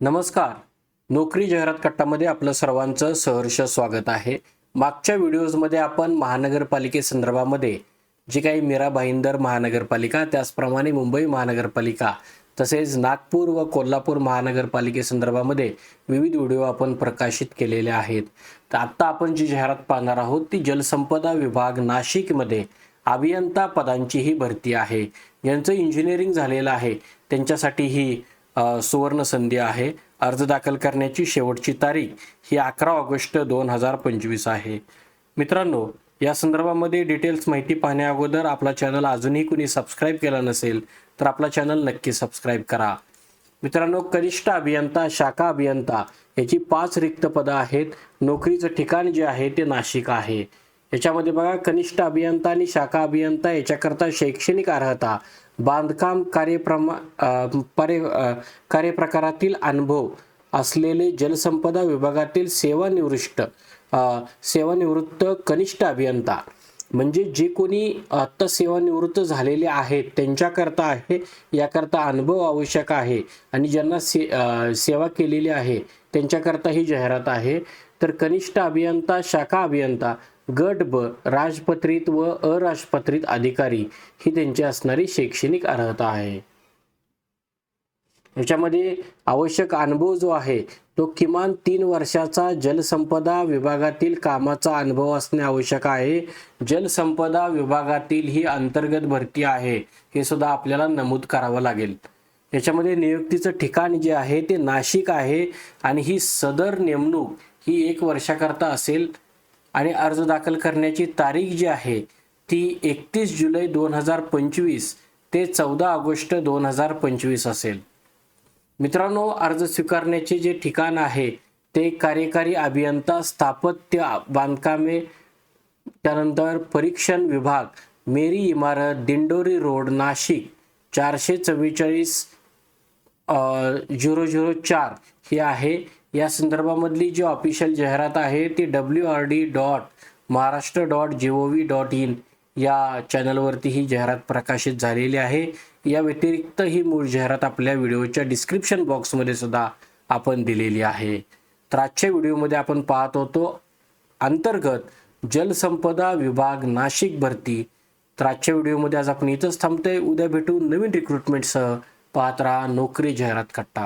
नमस्कार. नोकरी जाहिरात कट्टामध्ये आपलं सर्वांचं सहर्ष स्वागत आहे. मागच्या व्हिडिओजमध्ये आपण महानगरपालिकेसंदर्भामध्ये जी काही मीरा भाईंदर महानगरपालिका त्याचप्रमाणे मुंबई महानगरपालिका तसेच नागपूर व कोल्हापूर महानगरपालिकेसंदर्भामध्ये विविध व्हिडिओ आपण प्रकाशित केलेले आहेत. तर आत्ता आपण जी जाहिरात पाहणार आहोत ती जलसंपदा विभाग नाशिकमध्ये अभियंता पदांची ही भरती आहे. ज्यांचं इंजिनिअरिंग झालेलं आहे. त्यांच्यासाठी ही सुवर्ण संधी आहे. अर्ज दाखल करण्याची शेवटची तारीख ही अकरा ऑगस्ट दोन हजार पंचवीस आहे. मित्रांनो या संदर्भामध्ये डिटेल्स माहिती पाहण्या अगोदर आपला चॅनल अजूनही कुणी सबस्क्राईब केला नसेल तर आपला चॅनल नक्की सबस्क्राईब करा. मित्रांनो कनिष्ठ अभियंता शाखा अभियंता याची पाच रिक्त पदं आहेत. नोकरीचं ठिकाण जे आहे ते नाशिक आहे. याच्यामध्ये बघा कनिष्ठ अभियंता आणि शाखा अभियंता याच्याकरता शैक्षणिक अर्हता बांधकाम कार्यप्रमा अ, कार्यप्रकारातील अनुभव असलेले जलसंपदा विभागातील सेवानिवृत्त सेवानिवृत्त कनिष्ठ अभियंता. म्हणजे जे कोणी आत्ता सेवानिवृत्त झालेले आहेत त्यांच्याकरता आहे याकरता अनुभव आवश्यक आहे. आणि ज्यांना से सेवा केलेली आहे त्यांच्याकरता ही जाहिरात आहे. तर कनिष्ठ अभियंता शाखा अभियंता गट ब राजपत्रित व अराजपत्रित अधिकारी ही त्यांची असणारी शैक्षणिक अर्हता आहे. याच्यामध्ये आवश्यक अनुभव जो आहे तो किमान तीन वर्षाचा जलसंपदा विभागातील कामाचा अनुभव असणे आवश्यक आहे. जलसंपदा विभागातील ही अंतर्गत भरती आहे हे सुद्धा आपल्याला नमूद करावं लागेल. याच्यामध्ये नियुक्तीचं ठिकाण जे आहे ते नाशिक आहे आणि ही सदर नेमणूक ही एक वर्षाकरता असेल. आणि अर्ज दाखल करण्याची तारीख जी आहे ती एकतीस जुलै दोन हजार पंचवीस ते चौदा ऑगस्ट दोन हजार पंचवीस असेल. मित्रांनो अर्ज स्वीकारण्याचे जे ठिकाण आहे ते कार्यकारी अभियंता स्थापत्य बांधकामे त्यानंतर परीक्षण विभाग मेरी इमारत दिंडोरी रोड नाशिक चारशे चव्वेचाळीस झिरो झिरो चार ही आहे. या संदर्भामधली जी ऑफिशियल जाहिरात आहे ती W R D dot Maharashtra dot G O V dot in या चॅनलवरती ही जाहिरात प्रकाशित झालेली आहे. या व्यतिरिक्त ही मूळ जाहिरात आपल्या व्हिडिओच्या डिस्क्रिप्शन बॉक्समध्ये सुद्धा आपण दिलेली आहे. तर आजच्या व्हिडिओमध्ये आपण पाहत होतो अंतर्गत जलसंपदा विभाग नाशिक भरती. तर आजच्या व्हिडिओमध्ये आज आपण इथंच थांबतोय. उद्या भेटू नवीन रिक्रुटमेंटसह पात्रा नोकरी जाहिरात कट्टा.